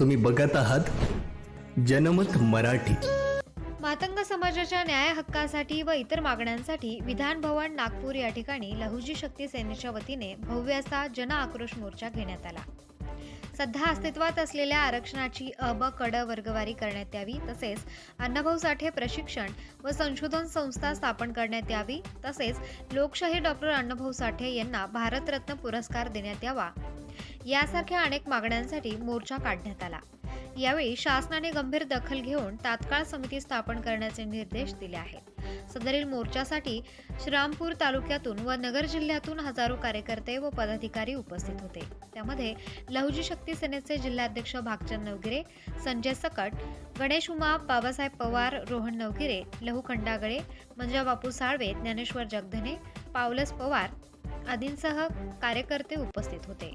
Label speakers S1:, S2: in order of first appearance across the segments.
S1: तुम्ही बघत आहात जनमत मराठी.
S2: मातंग समाजाच्या न्याय हक्कासाठी व इतर मागण्यांसाठी विधान भवन नागपूर या ठिकाणी लहुजी शक्ती सेनेच्या वतीने भव्य असा जन आक्रोश मोर्चा घेण्यात आला. सध्या अस्तित्वात असलेल्या आरक्षणाची अब कड वर्गवारी करण्यात यावी तसेच अण्णाभाऊ साठे प्रशिक्षण व संशोधन संस्था स्थापन करण्यात यावी तसेच लोकशाही डॉक्टर अण्णाभाऊ साठे यांना भारतरत्न पुरस्कार देण्यात यावा यासारख्या अनेक मागण्यांसाठी मोर्चा काढण्यात आला. यावेळी शासनाने गंभीर दखल घेऊन तात्काळ समिती स्थापन करण्याचे निर्देश दिले आहेत. सदरील मोर्चासाठी श्रामपूर तालुक्यातून व नगर जिल्ह्यातून हजारो कार्यकर्ते व पदाधिकारी उपस्थित होते. त्यामध्ये लहुजी शक्ती सेनेचे जिल्हाध्यक्ष भागचंद नवगिरे संजय सकट गणेश उमा बाबासाहेब पवार रोहन नवगिरे लहू खंडागळे मंजा बापू साळवे ज्ञानेश्वर जगधने पावलस पवार आदींसह कार्यकर्ते उपस्थित होते.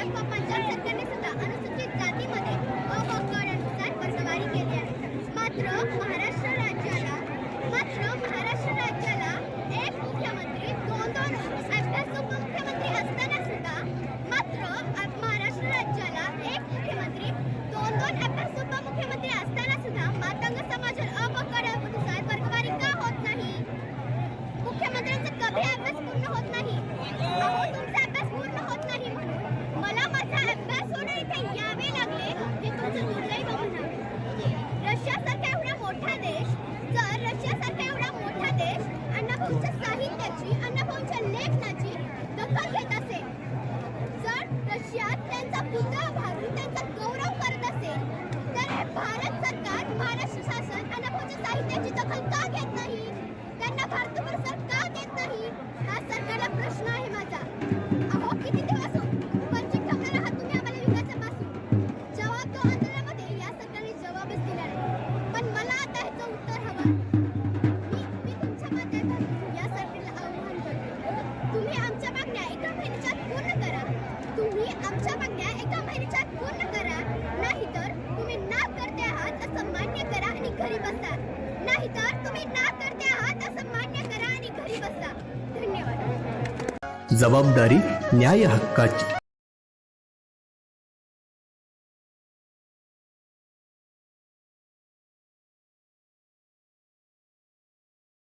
S3: कर्नाटक पंजाब सरकारने सुद्धा अनुसूचित जातीमध्ये अवकरानुसार वर्गवारी केली आहे मात्र महाराष्ट्र राज्याला मात्र महाराष्ट्र राज्याला एक मुख्यमंत्री दोन दोन अभ्यास उपमुख्यमंत्री असताना सुद्धा मात्र महाराष्ट्र राज्याला एक मुख्यमंत्री दोन दोन अभ्यास त्यांचा पुतळा त्यांचा गौरव करत असेल तर भारत सरकार महाराष्ट्र शासन आणि साहित्याची एका पूर्ण करा. नाहीतर तुम्ही ना करते आहात असं मान्य करा आणि घरी बसा. नाहीतर तुम्ही ना करते आहात असं मान्य करा आणि घरी बसा. धन्यवाद.
S1: जबाबदारी न्याय हक्काची.